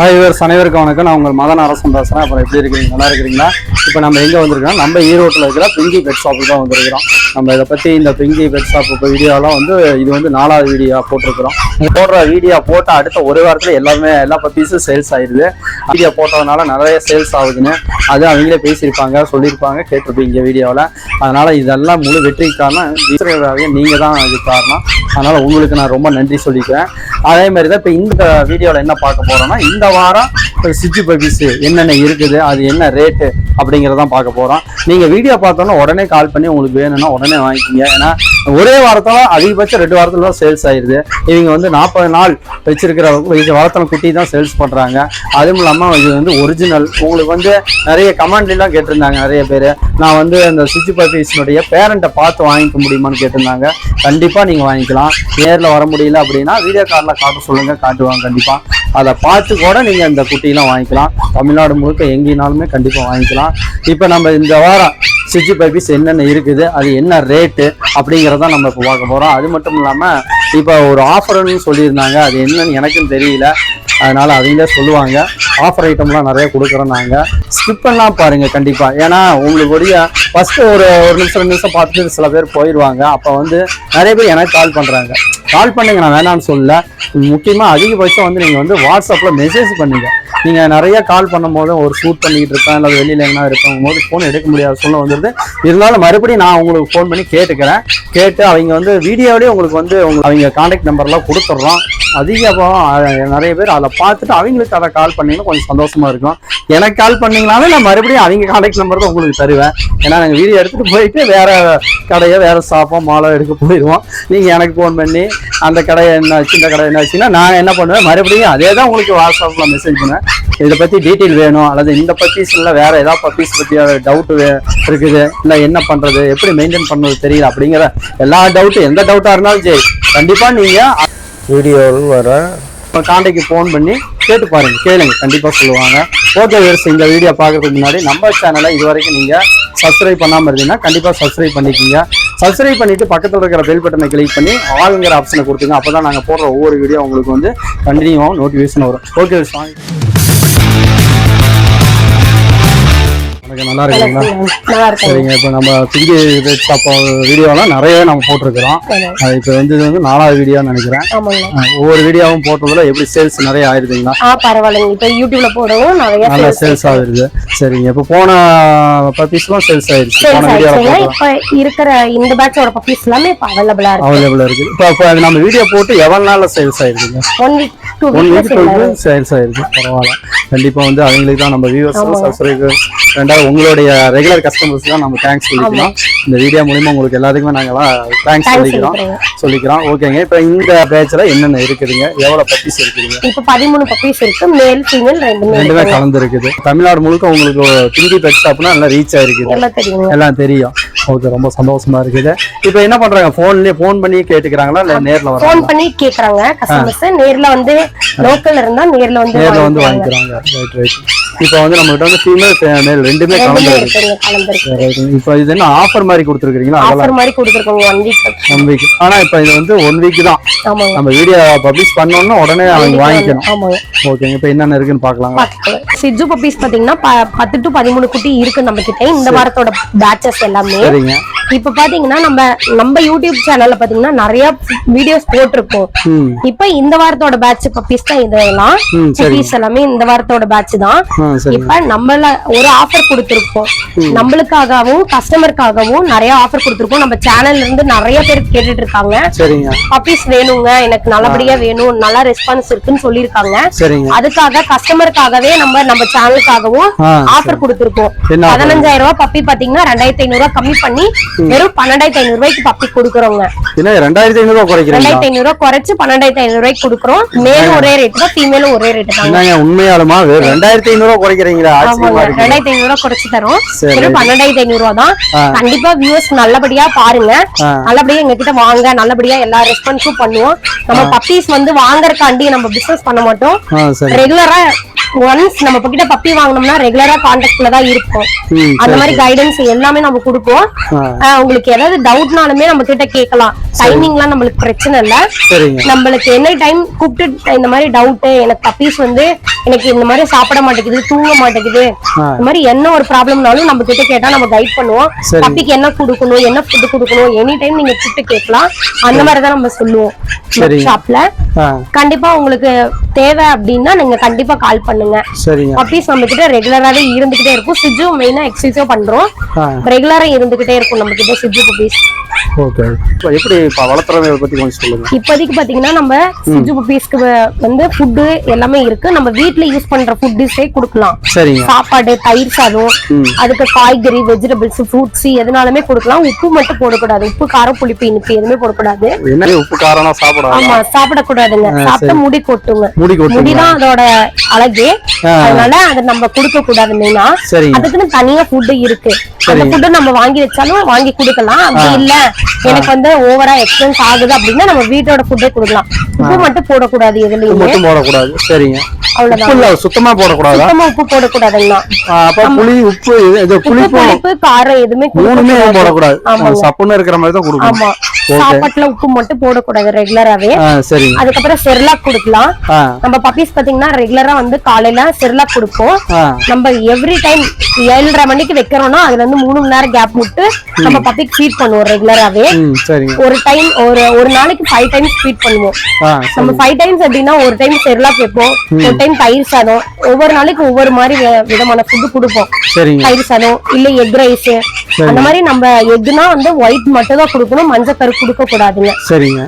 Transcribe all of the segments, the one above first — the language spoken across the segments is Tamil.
ஹாய் இவர் அனைவருக்கும் வணக்கம். நான் உங்கள் மதன் அரசன் பேசுகிறேன் அப்புறம் எப்படி இருக்கிறீங்க நல்லா இருக்கிறீங்களா? இப்போ நம்ம எங்கே வந்திருக்கோம் நம்ம ஈரோட்டில் இருக்கிற பிங்கி பெட் ஷாப்புக்கு தான் வந்திருக்கிறோம். நம்ம இதை பற்றி இந்த பிங்கி பெட் ஷாப் இப்போ வீடியோலாம் வந்து இது வந்து நாலாவது வீடியோ போட்டிருக்கிறோம். போடுற வீடியோ போட்டால் அடுத்த ஒரு வாரத்தில் எல்லாமே எல்லா பப்பீஸும் சேல்ஸ் ஆயிடுது வீடியோ போட்டதுனால நிறைய சேல்ஸ் ஆகுதுன்னு அது அவங்களே பேசியிருப்பாங்க சொல்லியிருப்பாங்க கேட்டிருப்பீங்க வீடியோவில் அதனால் இதெல்லாம் முழு வெற்றிக்கான நீங்கள் தான் இது காரணம். அதனால் உங்களுக்கு நான் ரொம்ப நன்றி சொல்லிக்கிறேன். அதே மாதிரி தான் இப்போ இந்த வீடியோவில் என்ன பார்க்க போகிறோம்னா இந்த வாரம் சிஜி பபீஸ் என்னென்ன இருக்குது அது என்ன ரேட்டு அப்படிங்கிறதான் பார்க்க போகிறோம் நீங்கள் வீடியோ பார்த்தோன்னா உடனே கால் பண்ணி உங்களுக்கு வேணும்னா உடனே வாங்கிக்கிங்க. ஏன்னா ஒரே வாரத்தில் அதிகபட்சம் ரெண்டு வாரத்தில் தான் சேல்ஸ் ஆயிடுது இவங்க வந்து நாற்பது நாள் வச்சிருக்கிற இது வளர்த்தன குட்டி தான் சேல்ஸ் பண்ணுறாங்க அதுவும் இல்லாமல் இது வந்து ஒரிஜினல் உங்களுக்கு வந்து நிறைய கமெண்ட்லாம் கேட்டிருந்தாங்க நிறைய பேர். நான் வந்து அந்த சுவிட்ச் பர்பீஸ்னுடைய பேரண்ட்டை பார்த்து வாங்கிக்க முடியுமான்னு கேட்டிருந்தாங்க. கண்டிப்பாக நீங்கள் வாங்கிக்கலாம். நேரில் வர முடியல அப்படின்னா வீடியோ காலில் காட்ட சொல்லுங்கள் காட்டுவாங்க கண்டிப்பாக அதை பார்த்து கூட நீங்கள் இந்த குட்டிலாம் வாங்கிக்கலாம். தமிழ்நாடு முழுக்க எங்கேனாலுமே கண்டிப்பாக வாங்கிக்கலாம். இப்போ நம்ம இந்த வாரம் சிஜி பைப்பீஸ் என்னென்ன இருக்குது அது என்ன ரேட்டு அப்படிங்கிறத நம்ம இப்போ பார்க்க போகிறோம் அது மட்டும் இல்லாமல் இப்போ ஒரு ஆஃபர்னு சொல்லியிருந்தாங்க. அது என்னன்னு எனக்கும் தெரியல. அதனால அவங்களே சொல்லுவாங்க. ஆஃபர் ஐட்டம்லாம் நிறைய கொடுக்குறோம் நாங்கள் ஸ்கிப் பண்ணலாம் பாருங்க கண்டிப்பாக ஏன்னா உங்களுக்கு உடைய ஃபஸ்ட்டு ஒரு ஒரு நிமிஷம் ரெண்டு நிமிஷம் பார்த்துட்டு சில பேர் போயிடுவாங்க அப்போ வந்து நிறைய பேர் எனக்கு கால் பண்ணுறாங்க கால் பண்ணுங்க நான் வேணாம்னு சொல்லல. முக்கியமாக அதிகபட்சம் வந்து நீங்கள் வந்து வாட்ஸ்அப்பில் மெசேஜ் பண்ணுங்க. நீங்கள் நிறைய கால் பண்ணும்போது ஒரு ஷூட் பண்ணிக்கிட்டு இருப்பேன் இல்லை வெளியில் எங்கன்னா இருக்கும் போது ஃபோன் எடுக்க முடியாத சூழ்நிலை வந்துருது. இருந்தாலும் மறுபடியும் நான் உங்களுக்கு ஃபோன் பண்ணி கேட்டுக்கிறேன். கேட்டு அவங்க வந்து வீடியோவிலேயே உங்களுக்கு வந்து உங்க அவங்க கான்டாக்ட் நம்பர்லாம் கொடுத்துட்றோம். அதிகம் நிறைய பேர் அதை பார்த்துட்டு அவங்களுக்கு அதை கால் பண்ணீங்கன்னா கொஞ்சம் சந்தோஷமா இருக்கும் எனக்கு கால் பண்ணீங்கனாலே நான் மறுபடியும் அவங்க காண்டாக்ட் நம்பர் தான் உங்களுக்கு தருவேன். ஏன்னா நாங்கள் வீடியோ எடுத்துகிட்டு போயிட்டு வேற கடையை வேற ஷாப்போ மாலோ எடுக்க போயிடுவோம். நீங்கள் எனக்கு ஃபோன் பண்ணி அந்த கடை என்ன இந்த கடை என்ன ஆச்சுன்னா நான் என்ன பண்ணுவேன் மறுபடியும் அதே தான் உங்களுக்கு வாட்ஸ்அப்பில் மெசேஜ் பண்ணுவேன். இதை பற்றி டீட்டெயில் வேணும் அல்லது இந்த பப்பீஸ் இல்லை வேற ஏதாவது பப்பீஸ் பற்றி டவுட்டு இருக்குது இல்லை என்ன பண்ணுறது எப்படி மெயின்டைன் பண்ணுறது தெரியல அப்படிங்கிற எல்லா டவுட்டும் எந்த டவுட்டாக இருந்தாலும் சரி கண்டிப்பாக நீங்கள் வீடியோவில் வர இப்போ காண்டைக்கு ஃபோன் பண்ணி கேட்டு பாருங்க கேளுங்க. கண்டிப்பாக சொல்லுவாங்க. ஓகே வேர்ஸ் இந்த வீடியோ பார்க்கறதுக்கு முன்னாடி நம்ம சேனலை இது வரைக்கும் நீங்கள் சப்ஸ்கிரைப் பண்ணாமல் இருந்தீங்கன்னா கண்டிப்பாக சப்ஸ்கிரைப் பண்ணிக்கிங்க. சப்ஸ்கிரைப் பண்ணிட்டு பக்கத்தில் இருக்கிற பெல் பட்டனை கிளிக் பண்ணி ஆளுங்கிற ஆப்ஷனை கொடுத்துங்க அப்போ தான் நாங்கள் போடுற ஒவ்வொரு வீடியோ உங்களுக்கு வந்து கண்டினியூவாக நோட்டிஃபிகேஷன் வரும். ஓகே வாங்க. வணக்கம் நல்லா இருக்கீங்களா? சரிங்க இப்போ நம்ம ஷாப் வீடியோலாம் நிறைய நம்ம போட்டிருக்கிறோம். இப்போ வந்து இது வந்து நாலாவது வீடியோன்னு நினைக்கிறேன். ஒவ்வொரு வீடியோவும் போட்டதுல எப்படி சேல்ஸ் நிறைய ஆயிருதுங்களா? ஆ பரவாயில்லைங்க. இப்ப யூடியூப்ல போடவும் நிறைய நல்லா சேல்ஸ் ஆகுது சரிங்க இப்போ போன பப்பீஸ்லாம் சேல்ஸ் ஆயிருச்சு. போன போட்டோம். இப்ப இருக்கிற இந்த பேட்சோட பப்பீஸ் எல்லாமே இப்ப அவைலபிளா இருக்கு. அவைலபிள் இருக்கு. இப்போ இப்போ அது நம்ம வீடியோ போட்டு எவ்வளோ நாளில் sales ஆயிருக்குங்க one week two week sales ஆயிருக்கு பரவாயில்ல. கண்டிப்பா வந்து அவங்களுக்கு தான் நம்ம வியூவர்ஸ் சப்ஸ்கிரைபர் ரெண்டாவது உங்களுடைய ரெகுலர் கஸ்டமர்ஸ் தான் நம்ம தேங்க்ஸ் சொல்லிக்கிறோம் இந்த வீடியோ மூலியமா உங்களுக்கு எல்லாத்துக்குமே நாங்களாம் தேங்க்ஸ் சொல்லிக்கிறோம். சொல்லிக்கிறோம். ஓகேங்க இப்போ இந்த பேட்ச்ல என்னென்ன இருக்குதுங்க? எவ்வளவு பப்பீஸ் இருக்குதுங்க? இப்ப பதிமூணு பப்பீஸ் இருக்கு. மேல் ஃபீமேல் ரெண்டுமே ரெண்டுமே இருக்கு. கலந்து இருக்குது தமிழ்நாடு முழுக்க உங்களுக்கு பிந்தி பெட் ஷாப்னா நல்லா ரீச் ஆயிருக்குது. எல்லாம் தெரியுங்க. எல்லாம் தெரியும். ஓகே ரொம்ப சந்தோஷமா இருக்குது. இப்போ என்ன பண்றாங்க? போன்லயே ஃபோன் பண்ணி கேட்டுக்கிறாங்களா? இல்ல நேர்ல ஃபோன் வராங்க பண்ணி கேக்குறாங்க கஸ்டமர்ஸ் நேர்ல வந்து லோக்கல்ல இருந்தா நேர்ல வந்து நேர்ல வந்து. வாங்கிக்கிறாங்க. ரைட் ரைட் இப்போ வந்து நம்ம கிட்ட வந்து ஃபீமேல் மேல் ரெண்டுமே கலந்துருக்கு. இப்போ இது என்ன ஆஃபர் மாதிரி கொடுத்துருக்கீங்களா ஆஃபர் மாதிரி கொடுத்துருக்கோங்க ஒன் வீக் ஒன் வீக் ஆனா இப்போ இது வந்து ஒன் வீக் தான். நம்ம வீடியோ பப்ளிஷ் பண்ணோம்னா உடனே அவங்க வாங்கிக்கணும். ஓகேங்க இப்போ என்னென்ன இருக்குன்னு பாத்துக்கலாம். சிஜு பப்பீஸ் பாத்தீங்கன்னா ப- பத்து டு பதிமூணு குட்டி இருக்கு நம்ம கிட்ட இந்த வாரத்தோட பேட்சஸ் எல்லாமே. சரிங்க. இப்ப பாத்தீங்கன்னா நம்ம நம்ம யூடியூப் சேனல்ல பாத்தீங்கன்னா நிறைய வீடியோஸ் போட்டிருக்கோம் இப்ப இந்த வாரத்தோட பேட்ச் பப்பீஸ் தான் இதெல்லாம். பப்பீஸ் எல்லாமே இந்த வாரத்தோட பேட்ச் தான். இப்ப நம்மள ஒரு ஆஃபர் கொடுத்திருக்கோம் நம்மளுக்காகவும் கஸ்டமருக்காகவும் நிறைய ஆஃபர் கொடுத்திருக்கோம் நம்ம சேனல்ல இருந்து நிறைய பேர் கேட்டுட்டு இருக்காங்க பப்பீஸ் வேணுங்க எனக்கு நல்லபடியா வேணும் நல்லா ரெஸ்பான்ஸ் இருக்குன்னு சொல்லியிருக்காங்க. சரிங்க. அதுக்காக கஸ்டமருக்காகவே நம்ம நம்ம சேனலுக்காகவும் ஆஃபர் கொடுத்திருக்கோம்? பதினஞ்சாயிரம் ரூபாய் பப்பி பாத்தீங்கன்னா ரெண்டாயிரத்தி ஐநூறு ரூபாய் கம்மி பண்ணி வெறும் பன்னெண்டாயிரத்தி ஐநூறு ரூபாய்க்கு பப்பி கொடுக்குறோங்க. ரெண்டாயிரத்தி ஐநூறு ரூபாய் குறைச்சு பன்னெண்டாயிரத்தி ஐநூறு ரூபாய்க்கு கொடுக்குறோம். மேலும் ஒரே ரேட் தான் ஃபீமேலும் ஒரே ரேட் தாங்க. என்னங்க? உண்மையாலுமா? ரெண்டாயிரத்தி ஐநூறுவா குறைக்கிறீங்களா? ரெண்டாயிரத்தி ஐநூறு ரூபாய் குறைச்சு தரோம். வெறும் பன்னெண்டாயிரத்தி ஐநூறு ரூபாய் தான். கண்டிப்பா வியூஸ் நல்லபடியா பாருங்க. நல்லபடியா எங்க கிட்ட வாங்க. நல்லபடியா எல்லா ரெஸ்பான்ஸும் பண்ணுவோம். நம்ம பப்பீஸ் வந்து வாங்குறதுக்காண்டி நம்ம பிசினஸ் பண்ண மாட்டோம். ரெகுலரா ஒன்ஸ் நம்ம கிட்ட பப்பி வாங்கினோம்னா ரெகுலரா கான்டாக்ட்ல தான் இருப்போம். ம் அந்த மாதிரி கைடன்ஸ் எல்லாமே நம்ம கொடுப்போம். உங்களுக்கு ஏதாவது டவுட்னாலுமே நம்ம கிட்ட கேட்கலாம். டைமிங்லாம் நம்மளுக்கு பிரச்சனை இல்ல. நம்மளுக்கு என்ன டைம் கூப்பிட்டு இந்த மாதிரி டவுட் எனக்கு பப்பீஸ் வந்து எனக்கு இந்த மாதிரி சாப்பிட மாட்டேங்குது தூங்க மாட்டேங்குது. இந்த மாதிரி என்ன ஒரு ப்ராப்ளம்னாலும் நம்ம கிட்ட கேட்டா நம்ம கைட் பண்ணுவோம். பப்பிக்கு என்ன கொடுக்கணும் என்ன ஃபுட் கொடுக்கணும் எனி டைம் நீங்க கூப்பிட்டு கேட்கலாம். அந்த மாதிரி தான் நம்ம சொல்லுவோம். ஷாப்ல கண்டிப்பா உங்களுக்கு தேவை அப்படின்னா நீங்க கண்டிப்பா கால் பண்ணுங்க. பப்பீஸ் நம்ம கிட்ட ரெகுலராவே இருந்துகிட்டே இருக்கும். சிஜும் மெயினா எக்ஸசைஸும் பண்றோம். ரெகுலரா இருந்துகிட்டே இருக்கும் நம்ம கிட்ட சிஜு பப்பீஸ் ஓகே இப்போ எப்படி இப்போ வளர்த்துறதை பத்தி கொஞ்சம் சொல்லுங்க. இப்போதைக்கு பாத்தீங்கன்னா நம்ம சிஜு பப்பீஸ்க்கு வந்து ஃபுட்டு எல்லாமே இருக்கு. நம்ம வீட்ல யூஸ் பண்ற ஃபுட்ஸே கொடுக்கலாம். சரிங்க. சாப்பாடு தயிர் சாதம். அதுக்கு காய்கறி வெஜிடபிள்ஸ் ஃப்ரூட்ஸ் எதுனாலுமே கொடுக்கலாம். உப்பு மட்டும் போடக்கூடாது. உப்பு காரம் புளிப்பு இனிப்பு எதுவுமே போடக்கூடாது. என்ன? உப்பு காரம்னா சாப்பிடாது? ஆமா சாப்பிடக்கூடாதுங்க. சாப்பிட்டா முடி கொட்டுங்க. முடி கொட்டுங்க. முடிதான் அதோட அழகே. அதனால அதை நம்ம கொடுக்க கூடாது மெயினா அதுக்குன்னு தனியா ஃபுட் இருக்கு. அந்த சரிங்க. ஃபுட் நம்ம வாங்கி வச்சாலும் வாங்கி கொடுக்கலாம். அப்படி இல்ல எனக்கு வந்து ஓவரா எக்ஸ்பென்ஸ் ஆகுது அப்படின்னா நம்ம வீட்டோட ஃபுட்டே கொடுக்கலாம். உப்பு மட்டும் போடக்கூடாது எதுலயுமே. மட்டும் போடக்கூடாது. சரிங்க. அவ்வளவுதான். சுத்தமா போடக்கூடாதா? சுத்தமா உப்பு அப்ப புளி இது- புளிப்பு காரம் எதுவுமே மூணுமே. போடக்கூடாது. சப்புன்னு இருக்கிற மாதிரி தான் கொடுக்கணும். ஆமா. சாப்பாட்டுல உப்பு மட்டும் போடக்கூடாது ரெகுலராவே அதுக்கப்புறம் செர்லாக் கொடுக்கலாம். நம்ம பப்பீஸ் பாத்தீங்கன்னா ரெகுலரா வந்து காலையில செர்லாக் கொடுப்போம். நம்ம எவ்ரி டைம் ஏழரை மணிக்கு வைக்கிறோம்னா அதுல இருந்து மூணு மணி நேரம் கேப் விட்டு நம்ம பப்பிக்கு ஃபீட் பண்ணுவோம் ரெகுலராவே ஒரு டைம் ஒரு ஒரு நாளைக்கு ஃபைவ் டைம்ஸ் ஃபீட் பண்ணுவோம். நம்ம ஃபைவ் டைம்ஸ் அப்படின்னா ஒரு டைம் செர்லாக் வைப்போம் ஒரு டைம் தயிர் சாதம். ஒவ்வொரு நாளைக்கு ஒவ்வொரு மாதிரி விதமான ஃபுட் கொடுப்போம். தயிர் சாதம் இல்ல எக் ரைஸ் அந்த மாதிரி நம்ம எக்னா வந்து ஒயிட் மட்டும் தான் கொடுக்கணும் மஞ்சள் கரு கொடுக்க கூடாதுங்க.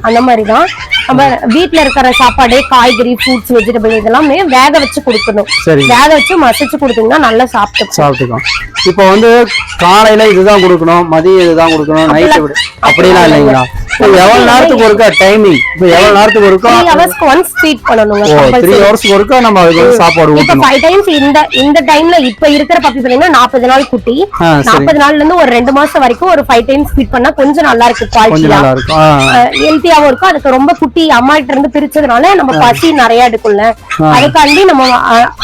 அந்த மாதிரி தான் நம்ம வீட்ல இருக்கிற சாப்பாடு காய்கறி ஃப்ரூட்ஸ் வெஜிடபிள் இதெல்லாமே வேக வச்சு கொடுக்கணும். வேக வச்சு மசிச்சு கொடுத்தீங்கன்னா நல்லா சாப்பிட்டு சாப்பிட்டுக்கலாம். இப்போ வந்து காலையில இதுதான் கொடுக்கணும் மதியம் இதுதான் கொடுக்கணும் நைட்டு அப்படிலாம் இல்லைங்களா? எவ்வளவு நேரத்துக்கு ஒருக்கா டைமிங் இப்போ எவ்வளவு நேரத்துக்கு ஒருக்கா? த்ரீ ஹவர்ஸ்க்கு ஒன்ஸ் ஃபீட். ஹவர்ஸ்க்கு ஒருக்கா நம்ம அதுக்கு இப்ப ஊட்டணும். ஃபைவ் டைம்ஸ் இந்த இந்த டைம்ல இப்ப இருக்கிற பப்பி பாத்தீங்கன்னா நாற்பது நாள் குட்டி. ஆ சரி. நாற்பது நாள்ல இருந்து ஒரு ரெண்டு மாசம் வரைக்கும் ஒரு ஃபைவ் டைம்ஸ் ஃபீட் பண்ணா கொஞ்சம் நல்லா இருக்கு குவாலிட்டியா நல்லா இருக்கும். ஆ. ஹெல்த்தியாவும் இருக்கும். அதுக்கு ரொம்ப குட்டி அம்மா கிட்ட இருந்து பிரிச்சதுனால நம்ம பசி நிறைய எடுக்கும்ல. அதுக்காண்டி நம்ம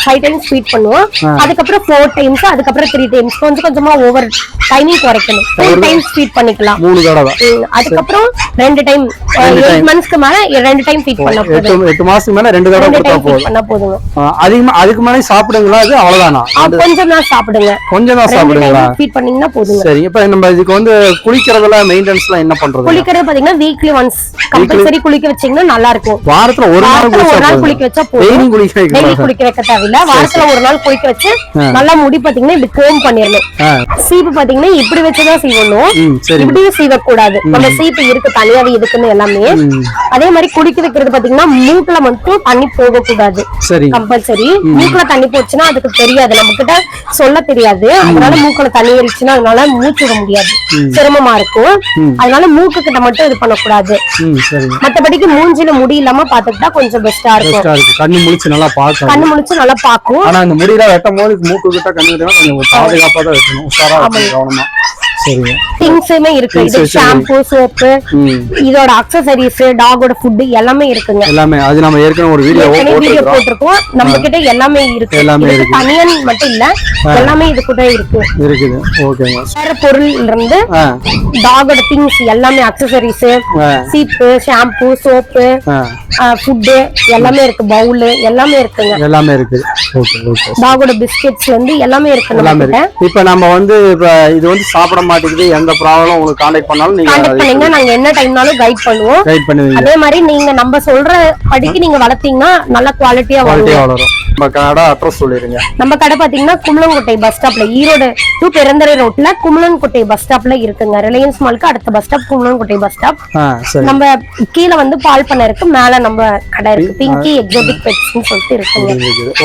ஃபைவ் டைம்ஸ் ஃபீட் பண்ணுவோம். அதுக்கப்புறம் ஃபோர் டைம்ஸ் அதுக்கப்புறம் த்ரீ டைம்ஸ் கொஞ்சம் கொஞ்சமா ஓவர் டைமிங் குறைக்கணும். ஃபோர் டைம்ஸ் ஃபீட் பண்ணிக்கலாம். மூணு தடவை. உம், அதுக்கப்புறம் ரெண்டு டைம் எயிட். மந்த்ஸ்க்கு மேல ரெண்டு டைம் ஃபீட் பண்ண போதும். எட்டு மாசத்துக்கு மேல ரெண்டு தடவை கொடுத்தா போதும். பண்ணா ஆ, அதிகமா அதுக்கு மேலே சாப்பிடுங்களா அது அவ்வளவுதானா? கொஞ்சம் தான் சாப்பிடுங்க. கொஞ்சம் தான் ரெண்டு சாப்பிடுங்களா? ஃபீட் பண்ணீங்கன்னா போதுங்க. சரி இப்ப நம்ம இதுக்கு வந்து குளிக்கிறதுல மெயின்டெனன்ஸ்லாம் என்ன பண்றது? குளிக்கிறது பாத்தீங்கன்னா வீக்லி ஒன்ஸ் கம்பல்சரி குளிக்க வச்சீங்கன்னா நல்லா இருக்கும் வாரத்துல ஒரு நாள் ஒரு நாள் குளிக்க வச்சா போதும். டெய்லி குளிக்க டெய்லி வைக்கலாம் குளிக்க வைக்க தேவையில்ல வாரத்துல ஒரு நாள் குளிக்க வச்சு நல்லா முடி பாத்தீங்கன்னா இப்படி கோம் பண்ணிடணும். சீப்பு பாத்தீங்கன்னா இப்படி வச்சுதான் சீவணும். இப்படியும் சீவக்கூடாது. நம்ம சீப்பு இருக்கு தனியாவே இதுக்குன்னு எல்லாமே. அதே மாதிரி குடிக்க வைக்கிறது பாத்தீங்கன்னா மூக்குல மட்டும் தண்ணி போக கூடாது சரி. கம்பல்சரி. மூக்குல தண்ணி போச்சுன்னா அதுக்கு தெரியாது. நம்ம கிட்ட சொல்ல தெரியாது. அதனால மூக்குல தண்ணி ஏறிச்சுன்னா அதனால மூச்சு விட முடியாது. சிரமமா இருக்கும். அதனால மூக்கு கிட்ட மட்டும் இது பண்ணக்கூடாது. மத்தபடிக்கு மூஞ்சில முடி இல்லாம பாத்துக்கிட்டா கொஞ்சம் பெஸ்டா இருக்கும். இருக்கு கண்ணு முழிச்சு நல்லா பார்க்கலாம் கண்ணு முழிச்சு நல்லா பாக்கும் ஆனா இந்த முடியெல்லாம் வெட்டும் போது மூக்கு கிட்ட கண்ணு கொஞ்சம் பாதுகாப்பா தான் வைக்கணும் உஷாரா கவனமா. சரிங்க. திங்ஸுமே இருக்கு. இது ஷாம்பு சோப்பு இதோட அக்சசரிஸ் டாகோட ஃபுட் எல்லாமே இருக்குங்க. எல்லாமே அது நம்ம ஏற்கனவே ஒரு வீடியோ போட்டுருக்கோம். நம்ம கிட்ட எல்லாமே இருக்கு. எல்லாமே இருக்கு. தனியன் மட்டும் இல்ல எல்லாமே இது கூட இருக்கு. இருக்குது. ஓகேங்க. வேற பொருள் இருந்து டாகோட திங்ஸ் எல்லாமே அக்சசரிஸ் சீப்பு ஷாம்பு சோப்பு ஃபுட்டு எல்லாமே இருக்கு. பவுல் எல்லாமே இருக்குங்க. எல்லாமே இருக்குது. Okay okay. டாகோட பிஸ்கெட்ஸ்ல இருந்து எல்லாமே இருக்கு எல்லாமே இருக்கு. இப்ப நம்ம வந்து இது வந்து சாப்பிட மாட்டேங்குது எந்த ப்ராப்ளம் உங்களுக்கு கான்டாக்ட் பண்ணாலும் நீங்க கான்டாக்ட் பண்ணீங்க. நாங்க என்ன டைம்னாலும் கைட் பண்ணுவோம். கைட் பண்ணுவீங்க. அதே மாதிரி நீங்க நம்ம சொல்ற படிக்கு நீங்க வளர்த்தீங்கன்னா நல்ல குவாலிட்டியா வளரும். நம்ம கடை அட்ரஸ் சொல்லிருங்க நம்ம கடை பாத்தீங்கன்னா கும்பலங்கோட்டை பஸ் ஸ்டாப்ல ஈரோடு டு பெருந்தரை ரோட்ல கும்பலன்கோட்டை பஸ் ஸ்டாப்ல இருக்குங்க. ரிலையன்ஸ் மாலுக்கு அடுத்த bus stop Kumbalankottai bus stop நம்ம கீழ வந்து பால் பண்ண இருக்கு மேல நம்ம கடை இருக்கு. பிங்கி எக்ஸோட்டிக் பெட்ஸ்னு சொல்லிட்டு இருக்குங்க.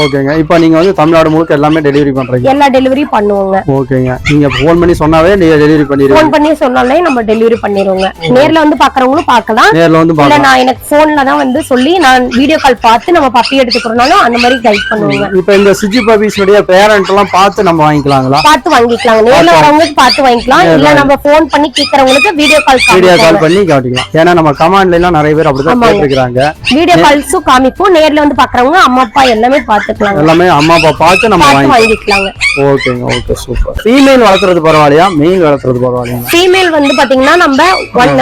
ஓகேங்க. இப்போ நீங்க வந்து தமிழ்நாடு முழுக்க எல்லாமே டெலிவரி பண்றீங்க. எல்லா டெலிவரி பண்ணுவோங்க. ஓகேங்க. நீங்க ஃபோன் பண்ணி சொன்னாவே நீங்க டெலிவரி பண்ணிடுவீங்க. ஃபோன் பண்ணி சொன்னாலே நம்ம டெலிவரி பண்ணிடுவோங்க. நேர்ல வந்து பாக்குறவங்களும் பார்க்கலாம் நேர்ல வந்து நான் எனக்கு போன்ல தான் வந்து சொல்லி நான் வீடியோ கால் பார்த்து நம்ம பப்பி எடுத்துக்கிறோம்னாலும் அந்த மாதிரி கைட் வெயிட் பண்ணுவாங்க. இப்போ இந்த சுஜி பப்பீஸுடைய பேரண்ட் எல்லாம் பார்த்து நம்ம வாங்கிக்கலாங்களா? பார்த்து வாங்கிக்கலாங்க. நேர்ல வரவங்களுக்கு பார்த்து வாங்கிக்கலாம். இல்ல நம்ம ஃபோன் பண்ணி கேக்குறவங்களுக்கு வீடியோ கால் வீடியோ கால் பண்ணி காட்டிக்கலாம். ஏன்னா நம்ம கமாண்ட்ல எல்லாம் நிறைய பேர் அப்படிதான் ஆமாங்க. கேட்டிருக்கிறாங்க. வீடியோ கால்ஸும் காமிப்போம். நேர்ல வந்து பாக்குறவங்க அம்மா அப்பா எல்லாமே பாத்துக்கலாங்க எல்லாமே அம்மா அப்பா பார்த்து நம்ம வாங்கிக்கலாங்க. ஓகேங்க ஓகே சூப்பர். ஃபீமேல் வளர்த்துறது பரவாயில்லையா? மெயில் வளர்த்துறது பரவாயில்லையா? ஃபீமேல் வந்து பாத்தீங்கன்னா நம்ம ஒன்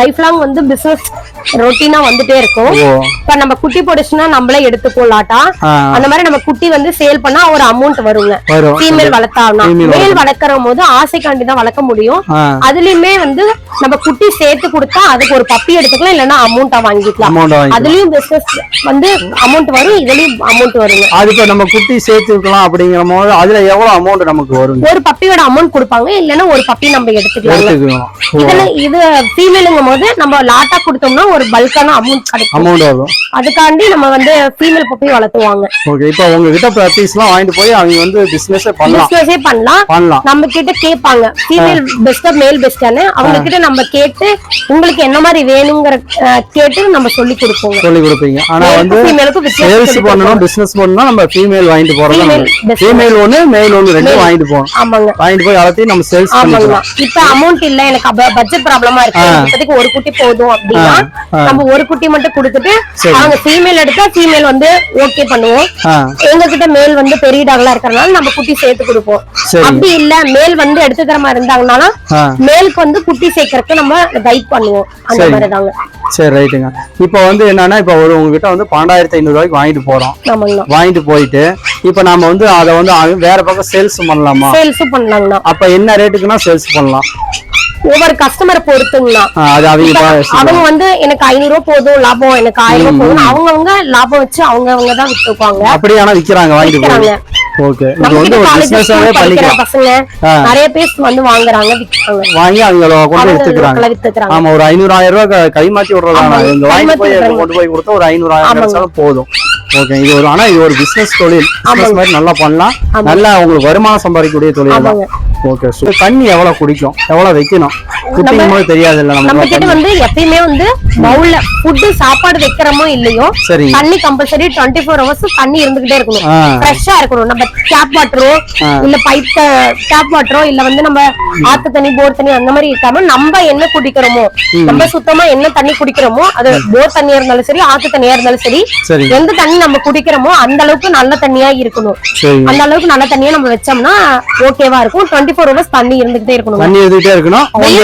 லைஃப் லாங் வந்து பிசினஸ் ரொட்டீனா வந்துட்டே இருக்கும். இப்ப நம்ம குட்டி போடுச்சுன்னா நம்மளே எடுத்துப்போம் லாட்டா ஆ, அந்த மாதிரி நம்ம குட்டி வந்து சேல் பண்ணா ஒரு அமௌண்ட் வருங்க. வரும். ஃபீமேல் Female மேல் வளர்க்கற போது ஆசைக்காண்டி தான் வளர்க்க முடியும். அதுலயுமே வந்து நம்ம குட்டி சேர்த்து கொடுத்தா அதுக்கு ஒரு பப்பி எடுத்துக்கலாம் இல்லைன்னா அமௌண்டா வாங்கிக்கலாம். அதுலயும் பிசினஸ் வந்து அமௌண்ட் வரும் இதுலயும் அமௌண்ட் வருங்க. அது இப்போ நம்ம குட்டி சேர்த்து வைக்கலாம் அப்படிங்கிற போது அதுல எவ்வளவு அமௌண்ட் நமக்கு வருங்க? ஒரு பப்பியோட அமௌண்ட் கொடுப்பாங்க இல்லைன்னா ஒரு பப்பி நம்ம எடுத்துக்கலாம். இதுல இது ஃபீமேலுங்கும் போது நம்ம லாட்டா கொடுத்தோம்னா ஒரு பல்கான அமௌண்ட் கிடைக்கும். அமௌண்ட் வரும். அதுக்காண்டி நம்ம வந்து ஃபீமேல் பப்பி வளர்த்துவாங்க. ஓகே இப்போ உங்ககிட்ட எல்லாம் வாங்கிட்டு போய் அவங்க வந்து பிசினஸே பண்ணலாம். பிசினஸே பண்ணலாம். பண்ணலாம். நம்ம கிட்ட கேட்பாங்க. ஃபீமேல் பெஸ்டா மேல் பெஸ்டான்னு அவங்க கிட்ட நம்ம கேட்டு உங்களுக்கு என்ன மாதிரி வேணுங்கிற கேட்டு நம்ம சொல்லி கொடுப்போங்க. சொல்லி கொடுப்பீங்க. ஆனா வந்து ஃபீமேலுக்கு சேல்ஸ் பண்ணணும் பிசினஸ் பண்ணணும் நம்ம ஃபீமேல் வாங்கிட்டு best. ஃபீமேல் ஒண்ணு மேல் ஒண்ணு ரெண்டும் வாங்கிட்டு போகணும். ஆமாங்க. வாங்கிட்டு போய் எல்லாத்தையும் நம்ம சேல்ஸ் பண்ணிக்கலாம். இப்ப அமௌண்ட் இல்ல எனக்கு பட்ஜெட் ப்ராப்ளமா இருக்கு. இப்போதைக்கு ஒரு குட்டி போதும் அப்படின்னா நம்ம ஒரு குட்டி மட்டும் கொடுத்துட்டு. அவங்க ஃபீமேல் எடுத்தா ஃபீமேல் வந்து ஓகே பண்ணுவோம். எங்க கிட்ட மேல் வந்து பெரிய டாக்லா இருக்கறனால நம்ம குட்டி சேர்த்து கொடுப்போம். அப்படி இல்ல மேல் வந்து எடுத்துக்கிற மாதிரி இருந்தாங்கனாலும் ஆ. மேலுக்கு வந்து குட்டி சேர்க்கறதுக்கு நம்ம கைட் பண்ணுவோம். அந்த. மாதிரி தாங்க சரி ரைட்டுங்க இப்போ வந்து என்னன்னா இப்போ ஒரு உங்ககிட்ட வந்து பன்னெண்டாயிரத்தி ஐநூறு ரூபாய்க்கு வாங்கிட்டு போறோம். வாங்கிட்டு போயிட்டு இப்போ நாம வந்து அதை வந்து வேற பக்கம் சேல்ஸ் பண்ணலாமா? சேல்ஸும் பண்ணலாங்கண்ணா. அப்ப என்ன ரேட்டுக்குன்னா சேல்ஸ் பண்ணலாம். ஒவ்வொரு கஸ்டமரை பொறுத்துங்கண்ணா அவங்க வந்து எனக்கு ஐநூறு ரூபாய் போதும் லாபம் எனக்கு ஆயிரம் ரூபாய் போதும் அவங்கவங்க லாபம் வச்சு அவங்கவங்க தான் வித்துக்குவாங்க. விக்கிறாங்க வாங்கிட்டு போய். விக்கிறாங்க. ஓகே. இது நம்ம வந்து கிட்ட ஒரு காலேஜ் பிசினஸாவே படிக்கிற பண்ணிக்கலாம் பசங்க ஆ. நிறைய பேர் வந்து வாங்குறாங்க வாங்கி அவங்க கொண்டு வித்துக்கிறாங்க. வித்துக்கிறாங்க. ஆமா ஒரு ரூபாய் க- மாத்தி விடுறதானா ஆமா, இங்க வாங்கி போய். கொண்டு போய் கொடுத்தா ஒரு ஐநூறு ஆயிரம் ஆமாங்க. கிடைச்சாலும் போதும். ஓகே இது ஒரு ஆனா இது ஒரு பிசினஸ் தொழில். மாதிரி நல்லா பண்ணலாம். நல்லா உங்களுக்கு வருமானம் சம்பாதிக்கக்கூடிய தொழில் தான். ஓகே சூப்பர் தண்ணி எவ்வளோ குடிக்கும்? எவ்வளோ வைக்கணும்? தெரியாது நம்ம கிட்ட வந்து எப்பயுமே வந்து பவுல்ல ஃபுட்டு சாப்பாடு வைக்கிறோமோ இல்லையோ தண்ணி கம்பல்சரி டுவெண்ட்டி ஃபோர் ஹவர்ஸ் தண்ணி இருந்துகிட்டே இருக்கணும். ஃப்ரெஷ்ஷா இருக்கணும். நம்ம டேப் வாட்டரோ. இல்ல பைப் டேப் வாட்டரோ இல்ல வந்து நம்ம ஆத்து தண்ணி போர் தண்ணி அந்த மாதிரி இருக்காம நம்ம என்ன குடிக்கிறோமோ நம்ம சுத்தமா என்ன தண்ணி குடிக்கிறோமோ அது போர் தண்ணியா இருந்தாலும் சரி ஆத்து தண்ணியா இருந்தாலும் சரி எந்த தண்ணி நம்ம குடிக்கிறோமோ அந்த அளவுக்கு நல்ல தண்ணியா இருக்கணும். அந்த அளவுக்கு நல்ல தண்ணியா நம்ம வச்சோம்னா ஓகேவா இருக்கும். டுவெண்ட்டி ஃபோர் ஹவர்ஸ் தண்ணி இருந்துகிட்டே இருக்கணும்.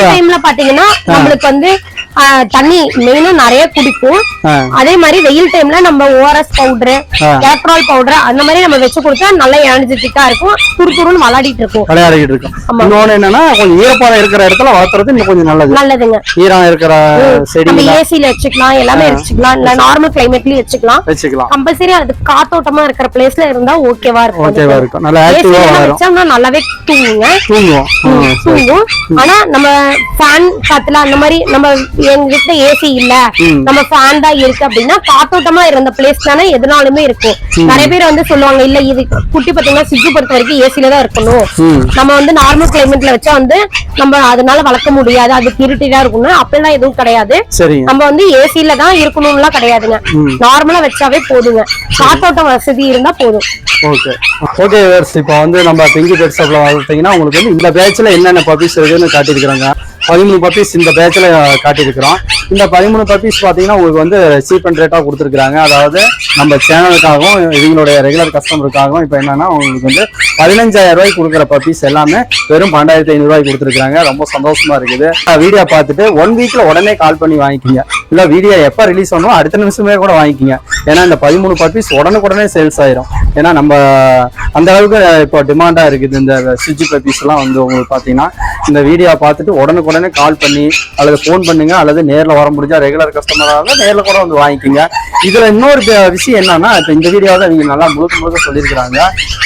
தண்ணி டைம்ல பாத்தீங்கன்னா நம்மளுக்கு வந்து தண்ணி மெயினா நிறைய குடிக்கும். அதே மாதிரி வெயில் டைம்ல நம்ம ஓஆர்எஸ் பவுடர் ஆ. கேப்ரால் பவுடர் அந்த மாதிரி நம்ம வச்சு கொடுத்தா நல்லா எனர்ஜெட்டிக்கா இருக்கும். துரு துருன்னு விளையாடிட்டு இருக்கும். விளையாடிட்டு இருக்கும். இன்னொன்னு என்னன்னா கொஞ்சம் ஈரப்பதம் இருக்கிற இடத்துல வளர்த்துறது இன்னும் கொஞ்சம் நல்லது. நல்லதுங்க. ஈரம் இருக்கிற செடி நம்ம ஏசில வச்சுக்கலாம் எல்லாமே வச்சுக்கலாம். இல்ல நார்மல் கிளைமேட்லயும் வச்சுக்கலாம். வச்சுக்கலாம். கம்பல்சரி அது காத்தோட்டமா இருக்கிற பிளேஸ்ல இருந்தா ஓகேவா இருக்கும். ஓகேவா இருக்கும். நல்லா ஆக்டிவா வளரும். நல்லாவே தூங்குங்க. தூங்குவோம். ம், சரி. தூங்கும் ஆனா நம்ம ஃபேன் காத்துல அந்த மாதிரி நம்ம எங்க வீட்டுல ஏசி இல்ல. நம்ம ஃபேன் தான் இருக்கு அப்படின்னா காத்தோட்டமா இருந்த பிளேஸ் தானே எதுனாலுமே இருக்கும். நிறைய பேர் வந்து சொல்லுவாங்க இல்ல இது குட்டி பாத்தீங்கன்னா சிஜு பொறுத்த வரைக்கும் ஏசில தான் இருக்கணும். நம்ம வந்து நார்மல் கிளைமேட்ல வச்சா வந்து நம்ம அதனால வளர்க்க முடியாது. அதுக்கு இருட்டிதான் இருக்கணும் அப்படிலாம் எதுவும் கிடையாது. நம்ம வந்து ஏசில தான் இருக்கணும்லாம் கிடையாதுங்க. நார்மலா வச்சாவே போதுங்க. காத்தோட்ட வசதி இருந்தா போதும். ஓகே. ஓகே இப்போ வந்து நம்ம பிங்கி பெட் ஷாப்ல பார்த்தீங்கன்னா உங்களுக்கு வந்து இந்த பேட்ச்ல என்னென்ன பப்பீஸ் இருக்குன்னு காட்டியிருக்கிறாங்க. பதிமூணு பப்பீஸ் இந்த பேட்சில் காட்டியிருக்கிறோம். இந்த பதிமூணு பப்பீஸ் பார்த்தீங்கன்னா உங்களுக்கு வந்து சீப் அண்ட் ரேட்டாக கொடுத்துருக்குறாங்க. அதாவது நம்ம சேனலுக்காகவும் இவங்களுடைய ரெகுலர் கஸ்டமருக்காகவும் இப்போ என்னன்னா உங்களுக்கு வந்து பதினஞ்சாயிரம் ரூபாய்க்கு கொடுக்குற பப்பீஸ் எல்லாமே வெறும் பன்னெண்டாயிரத்தி ஐநூறுரூவாய்க்கு கொடுத்துருக்காங்க ரொம்ப சந்தோஷமா இருக்குது. வீடியோ பார்த்துட்டு ஒன் வீக்கில் உடனே கால் பண்ணி வாங்கிக்கிங்க. இல்லை வீடியோ எப்போ ரிலீஸ் பண்ணுவோம் அடுத்த நிமிஷமே கூட வாங்கிக்கிங்க. ஏன்னா இந்த பதிமூணு பப்பீஸ் உடனுக்குடனே சேல்ஸ் ஆயிரும். ஏன்னா நம்ம அந்த அளவுக்கு இப்போ டிமாண்டாக இருக்குது. இந்த சுவிட்சி பர்பீஸ்லாம் வந்து உங்களுக்கு பார்த்தீங்கன்னா இந்த வீடியோ பார்த்துட்டு உடனுக்குடனே கால் பண்ணி அல்லது ஃபோன் பண்ணுங்க அல்லது நேரில் வர முடிஞ்சா ரெகுலர் கஸ்டமராக நேரில் கூட வந்து வாங்கிக்கோங்க. இதில் இன்னொரு விஷயம் என்னன்னா இப்போ இந்த வீடியோவில் நீங்கள் நல்லா முழுக்க முழுக்க சொல்லியிருக்கிறாங்க.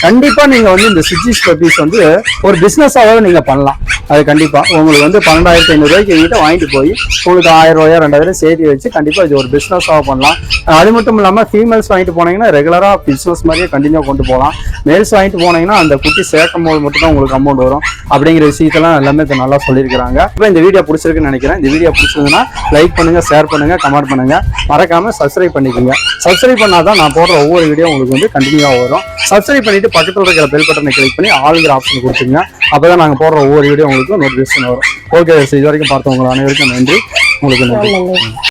கண்டிப்பாக நீங்கள் வந்து இந்த சுஜிஸ் பப்பீஸ் வந்து ஒரு பிசினஸாவது நீங்கள் பண்ணலாம். அது கண்டிப்பாக உங்களுக்கு வந்து பன்னெண்டாயிரத்தி ஐநூறுரூவாய்க்கு எங்கிட்ட வாங்கிட்டு போய் உங்களுக்கு ஆயிரம் ரூபாயோ ரெண்டாயிரம் சேர்த்து வச்சு கண்டிப்பாக இது ஒரு பிஸ்னஸாக பண்ணலாம். அது மட்டும் இல்லாமல் ஃபீமேல்ஸ் வாங்கிட்டு போனீங்கன்னா ரெகுலராக பிஸ்னஸ் மாதிரியே கண்டினியூ கொண்டு போகலாம். மேல்ஸ் வாங்கிட்டு போனீங்கன்னா அந்த குட்டி சேர்க்கும் போது மட்டும் தான் உங்களுக்கு அமௌண்ட் வரும். அப்படிங்கிற விஷயத்தெல்லாம் நல்லா எல்லாமே இப்ப நல்லா சொல்லியிருக்கிறாங்க. இப்போ இந்த வீடியோ பிடிச்சிருக்குன்னு நினைக்கிறேன். இந்த வீடியோ பிடிச்சிருந்ததுன்னா லைக் பண்ணுங்கள் ஷேர் பண்ணுங்கள் கமெண்ட் பண்ணுங்கள் மறக்காமல் சப்ஸ்கிரைப் பண்ணிக்கோங்க. சப்ஸ்கிரைப் பண்ணாதான் நான் போடுற ஒவ்வொரு வீடியோ உங்களுக்கு வந்து கண்டினியூவாக வரும். சப்ஸ்கிரைப் பண்ணிட்டு பக்கத்தில் இருக்கிற பெல் பட்டனை கிளிக் பண்ணி ஆளுங்கிற ஆப்ஷன் கொடுத்துங்க அப்பதான் நாங்கள் போடுற ஒவ்வொரு வீடியோ உங்களுக்கு நோட்டிஃபிகேஷன் வரும். ஓகே இது வரைக்கும் பார்த்தவங்க அனைவருக்கும் நன்றி. உங்களுக்கு நன்றி.